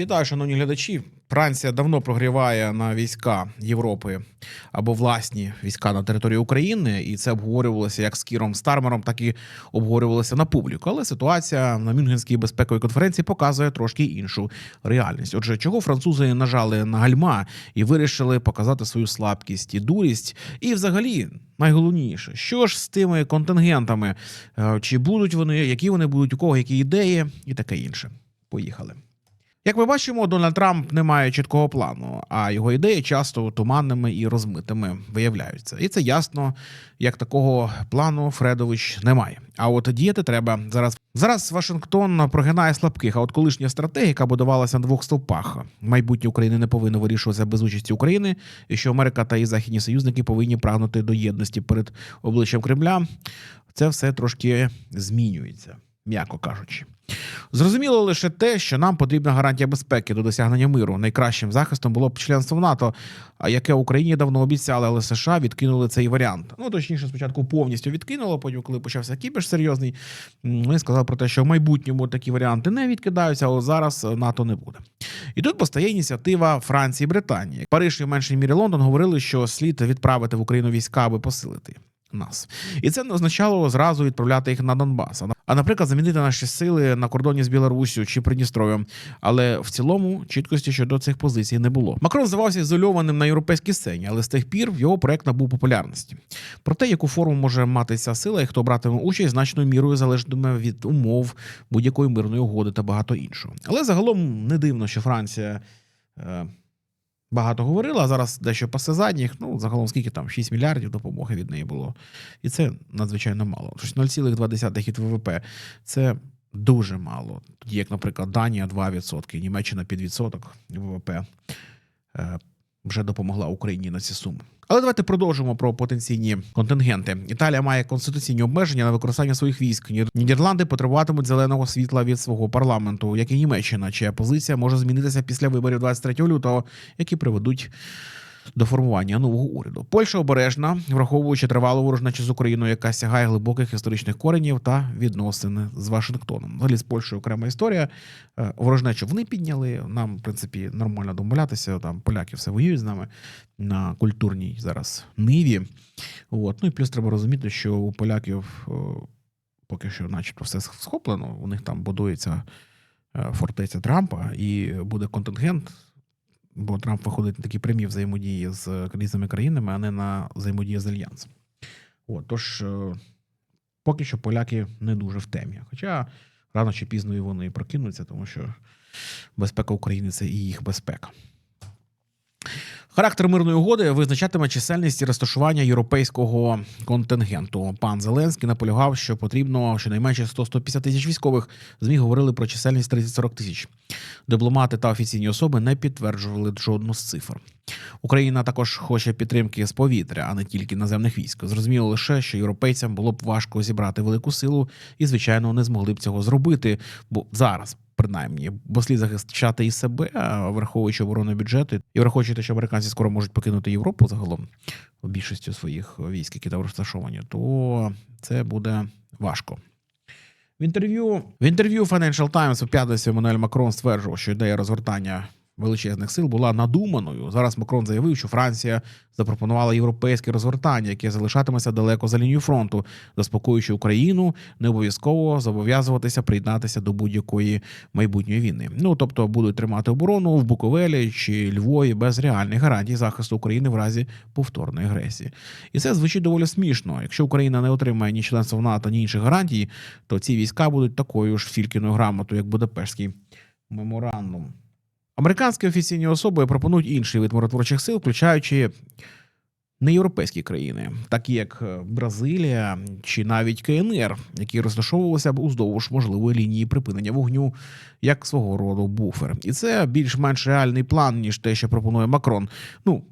Вітаю, шановні глядачі. Франція давно прогріває на війська Європи або власні війська на території України, і це обговорювалося як з Кіром Стармером, так і обговорювалося на публіку. Але ситуація на Мюнхенській безпековій конференції показує трошки іншу реальність. Отже, чого французи нажали на гальма і вирішили показати свою слабкість і дурість, і взагалі. Найголовніше, що ж з тими контингентами, Е, чи будуть вони, які вони будуть, у кого які ідеї, і таке інше. Поїхали. Як ми бачимо, Дональд Трамп не має чіткого плану, а його ідеї часто туманними і розмитими виявляються. І це ясно, як такого плану Фредович не має. А от діяти треба зараз. Зараз Вашингтон прогинає слабких. А от колишня стратегія, будувалася на двох стовпах, майбутнє України не повинно вирішуватися без участі України, і що Америка та її західні союзники повинні прагнути до єдності перед обличчям Кремля. Це все трошки змінюється, м'яко кажучи. Зрозуміло лише те, що нам потрібна гарантія безпеки до досягнення миру. Найкращим захистом було б членство в НАТО, яке Україні давно обіцяли, але США відкинули цей варіант. Ну точніше, спочатку повністю відкинуло. Потім, коли почався кіпіш серйозний, вони сказали про те, що в майбутньому такі варіанти не відкидаються, але зараз НАТО не буде. І тут постає ініціатива Франції і Британії. Париж і в меншій мірі Лондон говорили, що слід відправити в Україну війська, аби посилити нас. І це не означало зразу відправляти їх на Донбас. А, наприклад, замінити наші сили на кордоні з Білоруссю чи Придністров'ям. Але в цілому чіткості щодо цих позицій не було. Макрон здавався ізольованим на європейській сцені, але з тих пір його проект набув популярності. Про те, яку форму може мати ця сила і хто братиме участь, значною мірою залежатиме від умов будь-якої мирної угоди та багато іншого. Але загалом не дивно, що Франція. Багато говорила, зараз дещо пасе задніх. Ну, загалом скільки там 6 мільярдів допомоги від неї було. І це надзвичайно мало. Тож 0,2 від ВВП це дуже мало. Тоді, як, наприклад, Данія 2%, Німеччина під відсоток ВВП е, вже допомогла Україні на ці суми. Але давайте продовжимо про потенційні контингенти. Італія має конституційні обмеження на використання своїх військ. Нідерланди потребуватимуть зеленого світла від свого парламенту, як і Німеччина, чия позиція може змінитися після виборів 23 лютого, які приведуть до формування нового уряду. Польща обережна, враховуючи тривалу ворожнечу з Україною, яка сягає глибоких історичних коренів та відносин з Вашингтоном. Взагалі з Польщею окрема історія. Е, Ворожнечу вони підняли. Нам, в принципі, нормально домовлятися. Там поляки все воюють з нами на культурній зараз ниві. От. Ну і плюс треба розуміти, що у поляків поки що, начебто, все схоплено. У них там будується е, фортеця Трампа, і буде контингент. Бо Трамп виходить на такі прямі взаємодії з різними країнами, а не на взаємодії з альянсом. От, тож, е, поки що поляки не дуже в темі. Хоча рано чи пізно і вони прокинуться, тому що безпека України це і їх безпека. Характер мирної угоди визначатиме чисельність і розташування європейського контингенту. Пан Зеленський наполягав, що потрібно щонайменше 100-150 тисяч військових. ЗМІ говорили про чисельність 30-40 тисяч. Дипломати та офіційні особи не підтверджували жодну з цифр. Україна також хоче підтримки з повітря, а не тільки наземних військ. Зрозуміло лише, що європейцям було б важко зібрати велику силу і, звичайно, не змогли б цього зробити. Бо зараз, принаймні, бо слід захищати і себе, враховуючи оборонні бюджети, і враховуючи те, що американці скоро можуть покинути Європу загалом більшістю своїх військ, які там розташовані, то це буде важко. В інтерв'ю в інтерв'ю Financial Times у п'ятницю Еммануель Макрон стверджував, що ідея розгортання величезних сил була надуманою. Зараз Макрон заявив, що Франція запропонувала європейське розгортання, яке залишатиметься далеко за лінією фронту, заспокоюючи Україну, не обов'язково зобов'язуватися приєднатися до будь-якої майбутньої війни. Ну тобто будуть тримати оборону в Буковелі чи Львові без реальних гарантій захисту України в разі повторної агресії. І це звучить доволі смішно. Якщо Україна не отримає ні членства в НАТО, ні інших гарантій, то ці війська будуть такою ж фількіною грамотою, як Будапештський меморандум. Американські офіційні особи пропонують інший вид миротворчих сил, включаючи неєвропейські країни, такі як е, Бразилія чи навіть КНР, які розташовувалися б уздовж можливої лінії припинення вогню як свого роду буфер. І це більш-менш реальний план, ніж те, що пропонує Макрон. Ну,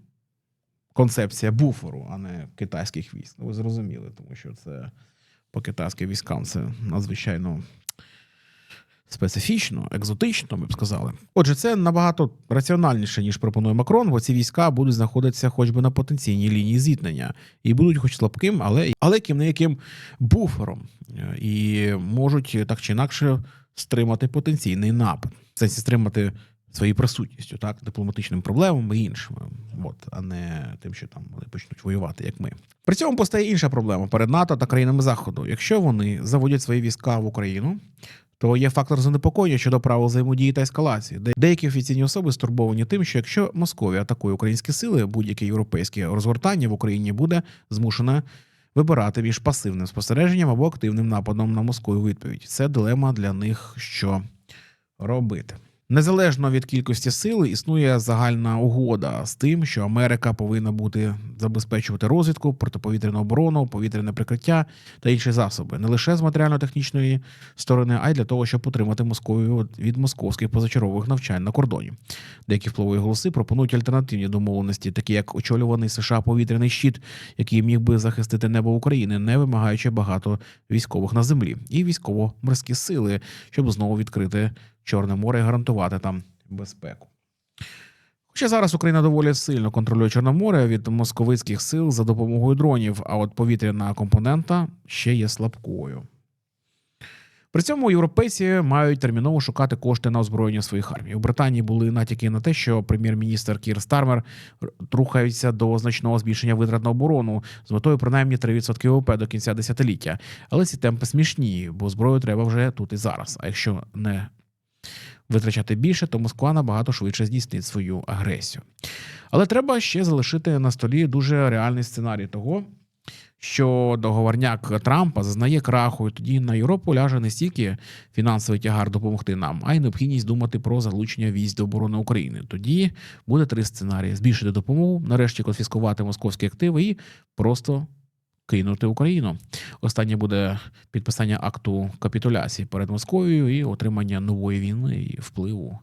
концепція буферу, а не китайських військ. Ну, Ви зрозуміли, тому що це по китайським військам це надзвичайно специфічно, екзотично, ми б сказали. Отже, це набагато раціональніше, ніж пропонує Макрон, бо ці війська будуть знаходитися хоч би на потенційній лінії зіткнення і будуть хоч слабким, але але яким не яким буфером, Е, і можуть так чи інакше стримати потенційний напад. В сенсі стримати своєю присутністю, так, дипломатичними проблемами і іншими, от, а не тим, що там вони почнуть воювати, як ми. При цьому постає інша проблема перед НАТО та країнами Заходу. Якщо вони заводять свої війська в Україну, то є фактор занепокоєння щодо правил взаємодії та ескалації. Де- Деякі офіційні особи стурбовані тим, що якщо Московія атакує українські сили, будь-яке європейське розгортання в Україні буде змушене вибирати між пасивним спостереженням або активним нападом на Москву відповідь. Це дилема для них, що робити. Незалежно від кількості сили існує загальна угода з тим, що Америка повинна бути забезпечувати розвідку, протиповітряну оборону, повітряне прикриття та інші засоби не лише з матеріально-технічної сторони, а й для того, щоб утримати Московію від московських позачергових навчань на кордоні. Деякі впливові голоси пропонують альтернативні домовленості, такі як очолюваний США повітряний щит, який міг би захистити небо України, не вимагаючи багато військових на землі, і військово-морські сили, щоб знову відкрити Чорне море і гарантувати там безпеку. Хоча зараз Україна доволі сильно контролює Чорне море від московицьких сил за допомогою дронів, а от повітряна компонента ще є слабкою. При цьому європейці мають терміново шукати кошти на озброєння своїх армій. У Британії були натяки на те, що прем'єр-міністр Кір Стармер рухається до значного збільшення витрат на оборону з метою принаймні 3% ВВП до кінця десятиліття. Але ці темпи смішні, бо зброю треба вже тут і зараз. А якщо не витрачати більше, то Москва набагато швидше здійснить свою агресію. Але треба ще залишити на столі дуже реальний сценарій того, що договорняк Трампа зазнає краху, і тоді на Європу ляже не стільки фінансовий тягар допомогти нам, а й необхідність думати про залучення військ до оборони України. Тоді буде три сценарії: збільшити допомогу, нарешті конфіскувати московські активи і просто кинути Україну. Останнє буде підписання акту капітуляції перед Москвою і отримання нової війни і впливу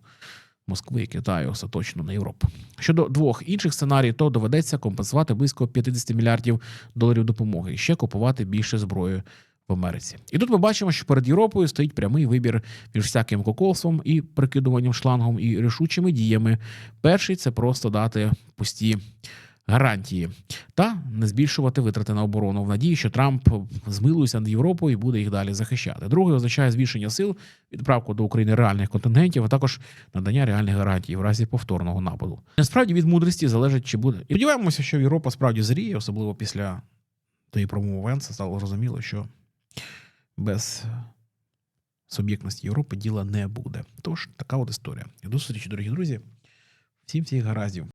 Москви і Китаю остаточно на Європу. Щодо двох інших сценаріїв, то доведеться компенсувати близько 50 мільярдів доларів допомоги і ще купувати більше зброї в Америці. І тут ми бачимо, що перед Європою стоїть прямий вибір між всяким коколством і прикидуванням шлангом і рішучими діями. Перший це просто дати пусті гарантії та не збільшувати витрати на оборону в надії, що Трамп змилується над Європою і буде їх далі захищати. Другий означає збільшення сил, відправку до України реальних контингентів, а також надання реальних гарантій в разі повторного нападу. Насправді від мудрості залежить, чи буде. І сподіваємося, що Європа справді зріє, особливо після тої промови Венса стало зрозуміло, що без суб'єктності Європи діла не буде. Тож така от історія. До зустрічі, дорогі друзі. Всім всіх гараздів.